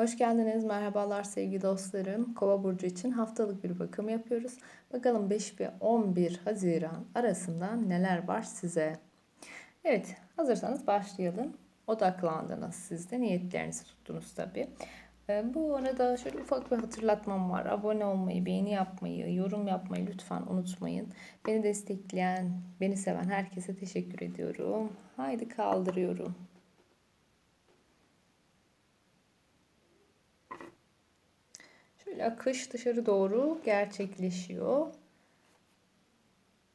Hoş geldiniz. Merhabalar sevgili dostlarım. Kova burcu için haftalık bir bakım yapıyoruz. Bakalım 5 ve 11 Haziran arasında neler var size. Evet, hazırsanız başlayalım. Odaklandınız siz de niyetlerinizi tuttunuz tabii. Ee, bu arada şöyle ufak bir hatırlatmam var. Abone olmayı, beğeni yapmayı, yorum yapmayı lütfen unutmayın. Beni destekleyen, beni seven herkese teşekkür ediyorum. Haydi kaldırıyorum. Şöyle akış dışarı doğru gerçekleşiyor.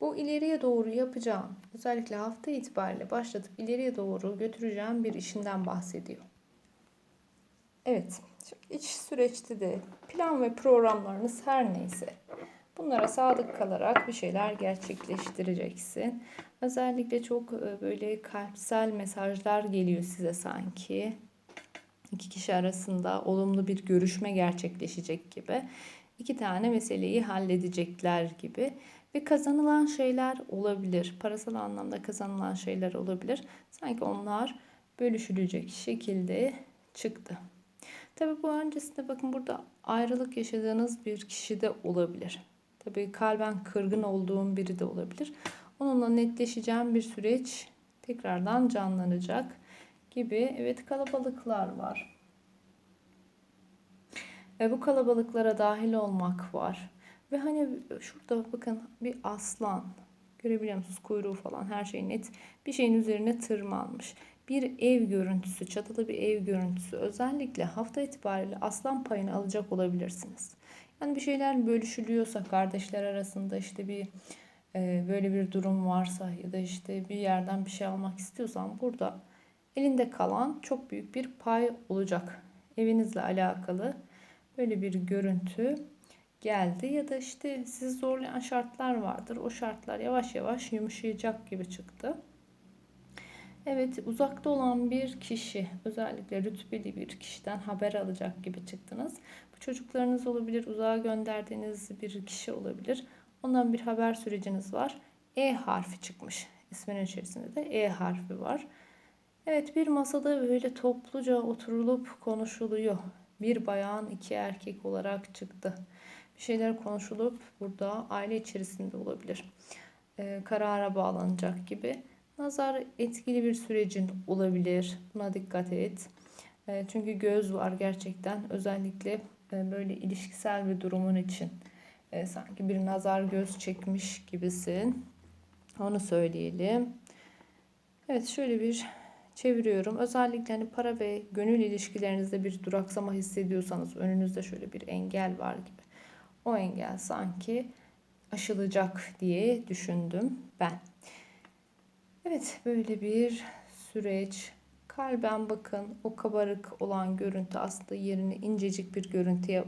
Bu ileriye doğru yapacağım, özellikle hafta itibariyle başlatıp ileriye doğru götüreceğim bir işinden bahsediyor. Evet, iç süreçte de plan ve programlarınız her neyse bunlara sadık kalarak bir şeyler gerçekleştireceksin. Özellikle çok e, böyle kalpsel mesajlar geliyor size sanki iki kişi arasında olumlu bir görüşme gerçekleşecek gibi. iki tane meseleyi halledecekler gibi ve kazanılan şeyler olabilir. Parasal anlamda kazanılan şeyler olabilir. Sanki onlar bölüşülecek şekilde çıktı. Tabi bu öncesinde bakın burada ayrılık yaşadığınız bir kişi de olabilir. Tabi kalben kırgın olduğum biri de olabilir. Onunla netleşeceğim bir süreç tekrardan canlanacak gibi evet kalabalıklar var. Ve bu kalabalıklara dahil olmak var. Ve hani şurada bakın bir aslan görebiliyor musunuz kuyruğu falan her şey net bir şeyin üzerine tırmanmış. Bir ev görüntüsü, çatılı bir ev görüntüsü. Özellikle hafta itibariyle aslan payını alacak olabilirsiniz. Yani bir şeyler bölüşülüyorsa kardeşler arasında işte bir e, böyle bir durum varsa ya da işte bir yerden bir şey almak istiyorsan burada elinde kalan çok büyük bir pay olacak. Evinizle alakalı böyle bir görüntü geldi ya da işte sizi zorlayan şartlar vardır. O şartlar yavaş yavaş yumuşayacak gibi çıktı. Evet uzakta olan bir kişi özellikle rütbeli bir kişiden haber alacak gibi çıktınız. Bu çocuklarınız olabilir, uzağa gönderdiğiniz bir kişi olabilir. Ondan bir haber süreciniz var. E harfi çıkmış. İsminin içerisinde de E harfi var. Evet bir masada böyle topluca oturulup konuşuluyor. Bir bayan iki erkek olarak çıktı. Bir şeyler konuşulup burada aile içerisinde olabilir. Ee, karara bağlanacak gibi. Nazar etkili bir sürecin olabilir. Buna dikkat et. E, çünkü göz var gerçekten. Özellikle e, böyle ilişkisel bir durumun için. E, sanki bir nazar göz çekmiş gibisin. Onu söyleyelim. Evet şöyle bir çeviriyorum. Özellikle hani para ve gönül ilişkilerinizde bir duraksama hissediyorsanız önünüzde şöyle bir engel var gibi. O engel sanki aşılacak diye düşündüm ben. Evet böyle bir süreç. Kalben bakın o kabarık olan görüntü aslında yerini incecik bir görüntüye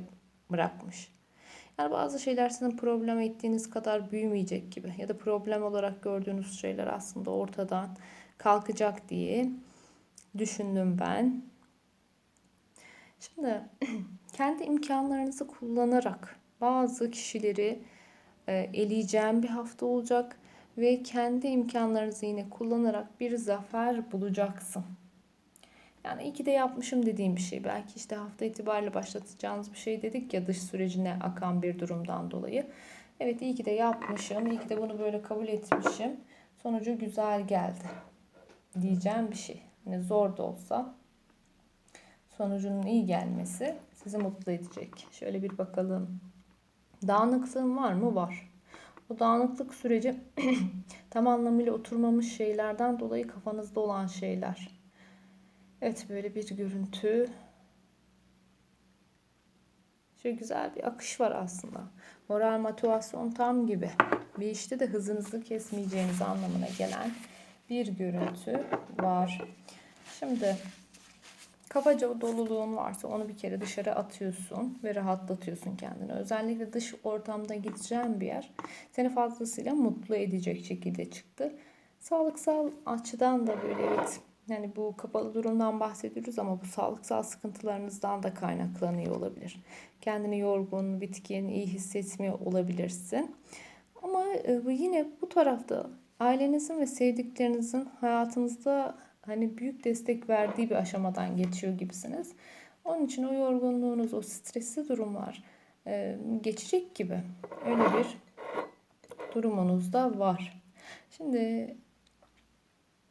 bırakmış. Yani bazı şeyler sizin problem ettiğiniz kadar büyümeyecek gibi ya da problem olarak gördüğünüz şeyler aslında ortadan kalkacak diye düşündüm ben. Şimdi kendi imkanlarınızı kullanarak bazı kişileri e, eleyeceğim bir hafta olacak ve kendi imkanlarınızı yine kullanarak bir zafer bulacaksın. Yani iyi ki de yapmışım dediğim bir şey. Belki işte hafta itibariyle başlatacağınız bir şey dedik ya dış sürecine akan bir durumdan dolayı. Evet iyi ki de yapmışım. İyi ki de bunu böyle kabul etmişim. Sonucu güzel geldi. Diyeceğim bir şey. Yani zor da olsa sonucunun iyi gelmesi sizi mutlu edecek. Şöyle bir bakalım. Dağınıklığın var mı? Var. O dağınıklık süreci tam anlamıyla oturmamış şeylerden dolayı kafanızda olan şeyler. Evet böyle bir görüntü. Şöyle güzel bir akış var aslında. Moral motivasyon tam gibi. Bir işte de hızınızı kesmeyeceğiniz anlamına gelen bir görüntü var. Şimdi kabaca doluluğun varsa onu bir kere dışarı atıyorsun ve rahatlatıyorsun kendini. Özellikle dış ortamda gideceğin bir yer seni fazlasıyla mutlu edecek şekilde çıktı. Sağlıksal açıdan da böyle evet yani bu kapalı durumdan bahsediyoruz ama bu sağlıksal sıkıntılarınızdan da kaynaklanıyor olabilir. Kendini yorgun, bitkin, iyi hissetmiyor olabilirsin. Ama e, yine bu tarafta ailenizin ve sevdiklerinizin hayatınızda hani büyük destek verdiği bir aşamadan geçiyor gibisiniz. Onun için o yorgunluğunuz, o stresli durumlar e, geçecek gibi. Öyle bir durumunuz da var. Şimdi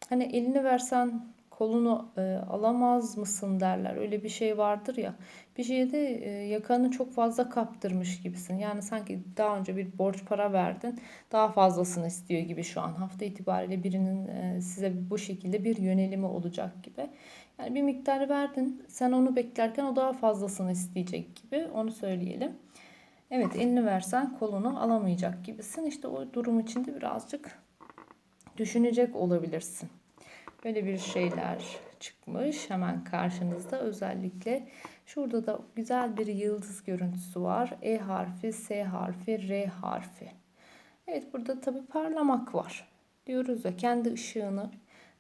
hani elini versen kolunu e, alamaz mısın derler. Öyle bir şey vardır ya. Bir şeyde e, yakanı çok fazla kaptırmış gibisin. Yani sanki daha önce bir borç para verdin. Daha fazlasını istiyor gibi şu an. Hafta itibariyle birinin e, size bu şekilde bir yönelimi olacak gibi. Yani bir miktar verdin. Sen onu beklerken o daha fazlasını isteyecek gibi. Onu söyleyelim. Evet elini versen kolunu alamayacak gibisin. İşte o durum içinde birazcık düşünecek olabilirsin. Böyle bir şeyler çıkmış hemen karşınızda. Özellikle şurada da güzel bir yıldız görüntüsü var. E harfi, S harfi, R harfi. Evet burada tabi parlamak var. Diyoruz ya kendi ışığını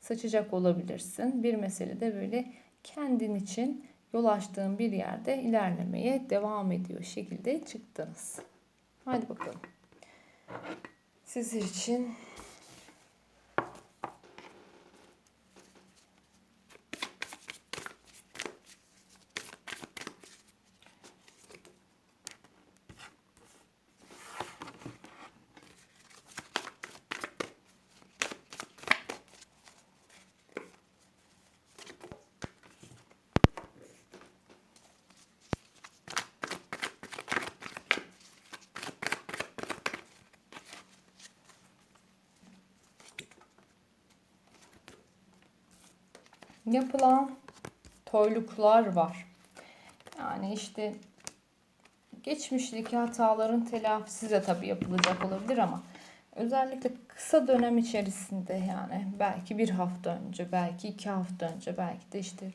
saçacak olabilirsin. Bir mesele de böyle kendin için yol açtığın bir yerde ilerlemeye devam ediyor şekilde çıktınız. Hadi bakalım. Sizler için yapılan toyluklar var. Yani işte geçmişteki hataların telafisi de tabii yapılacak olabilir ama özellikle kısa dönem içerisinde yani belki bir hafta önce, belki iki hafta önce, belki de işte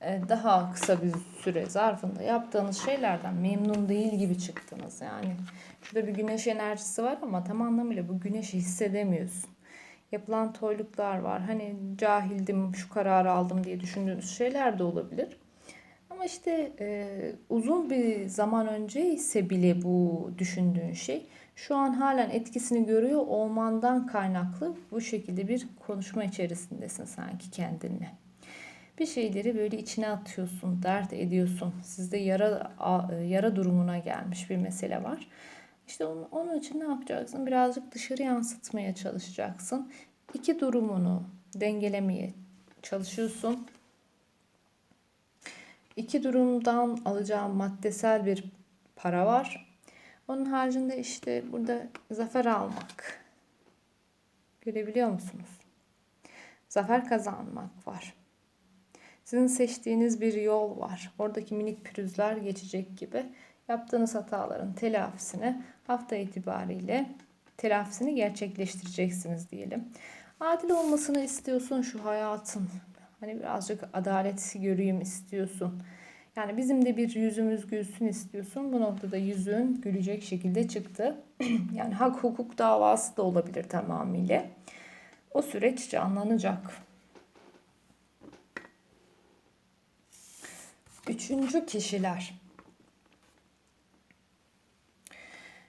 e, daha kısa bir süre zarfında yaptığınız şeylerden memnun değil gibi çıktınız. Yani şurada bir güneş enerjisi var ama tam anlamıyla bu güneşi hissedemiyorsun yapılan toyluklar var. Hani cahildim şu kararı aldım diye düşündüğünüz şeyler de olabilir. Ama işte e, uzun bir zaman önce ise bile bu düşündüğün şey şu an halen etkisini görüyor olmandan kaynaklı bu şekilde bir konuşma içerisindesin sanki kendinle. Bir şeyleri böyle içine atıyorsun, dert ediyorsun. Sizde yara yara durumuna gelmiş bir mesele var. İşte onun, onun için ne yapacaksın? Birazcık dışarı yansıtmaya çalışacaksın. İki durumunu dengelemeye çalışıyorsun. İki durumdan alacağım maddesel bir para var. Onun haricinde işte burada zafer almak. Görebiliyor musunuz? Zafer kazanmak var. Sizin seçtiğiniz bir yol var. Oradaki minik pürüzler geçecek gibi yaptığınız hataların telafisini hafta itibariyle telafisini gerçekleştireceksiniz diyelim. Adil olmasını istiyorsun şu hayatın. Hani birazcık adalet göreyim istiyorsun. Yani bizim de bir yüzümüz gülsün istiyorsun. Bu noktada yüzün gülecek şekilde çıktı. yani hak hukuk davası da olabilir tamamıyla. O süreç canlanacak. Üçüncü kişiler.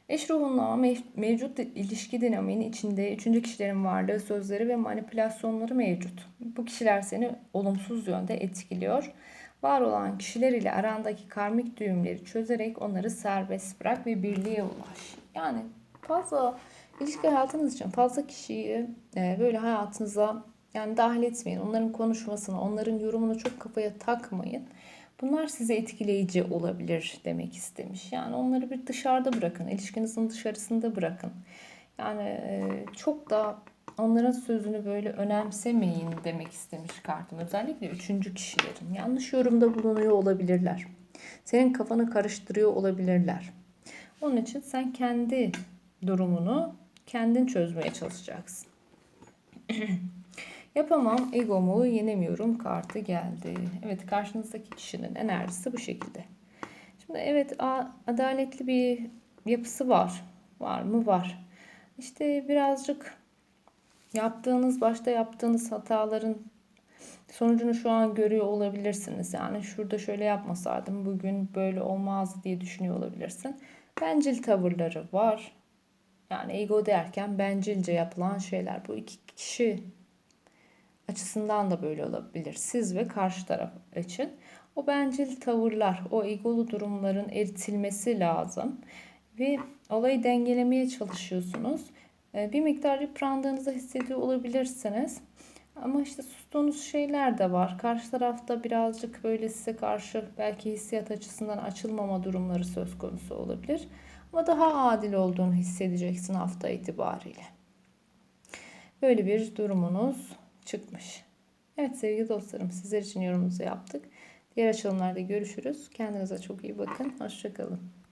Eş ruhunla mevcut ilişki dinamiğinin içinde üçüncü kişilerin varlığı, sözleri ve manipülasyonları mevcut. Bu kişiler seni olumsuz yönde etkiliyor. Var olan kişiler ile arandaki karmik düğümleri çözerek onları serbest bırak ve birliğe ulaş. Yani fazla ilişki hayatınız için fazla kişiyi e, böyle hayatınıza yani dahil etmeyin. Onların konuşmasını, onların yorumunu çok kafaya takmayın. Bunlar size etkileyici olabilir demek istemiş. Yani onları bir dışarıda bırakın, ilişkinizin dışarısında bırakın. Yani e, çok da onların sözünü böyle önemsemeyin demek istemiş kartım. Özellikle üçüncü kişilerin. Yanlış yorumda bulunuyor olabilirler. Senin kafanı karıştırıyor olabilirler. Onun için sen kendi durumunu kendin çözmeye çalışacaksın. Yapamam, egomu yenemiyorum kartı geldi. Evet karşınızdaki kişinin enerjisi bu şekilde. Şimdi evet adaletli bir yapısı var. Var mı? Var. İşte birazcık yaptığınız, başta yaptığınız hataların sonucunu şu an görüyor olabilirsiniz. Yani şurada şöyle yapmasaydım bugün böyle olmazdı diye düşünüyor olabilirsin. Bencil tavırları var. Yani ego derken bencilce yapılan şeyler. Bu iki kişi açısından da böyle olabilir. Siz ve karşı taraf için. O bencil tavırlar, o egolu durumların eritilmesi lazım. Ve olayı dengelemeye çalışıyorsunuz. Ee, Bir miktar yıprandığınızı hissediyor olabilirsiniz. Ama işte sustuğunuz şeyler de var. Karşı tarafta birazcık böyle size karşı belki hissiyat açısından açılmama durumları söz konusu olabilir. Ama daha adil olduğunu hissedeceksin hafta itibariyle. Böyle bir durumunuz çıkmış. Evet sevgili dostlarım sizler için yorumumuzu yaptık. Diğer açılımlarda görüşürüz. Kendinize çok iyi bakın. Hoşçakalın.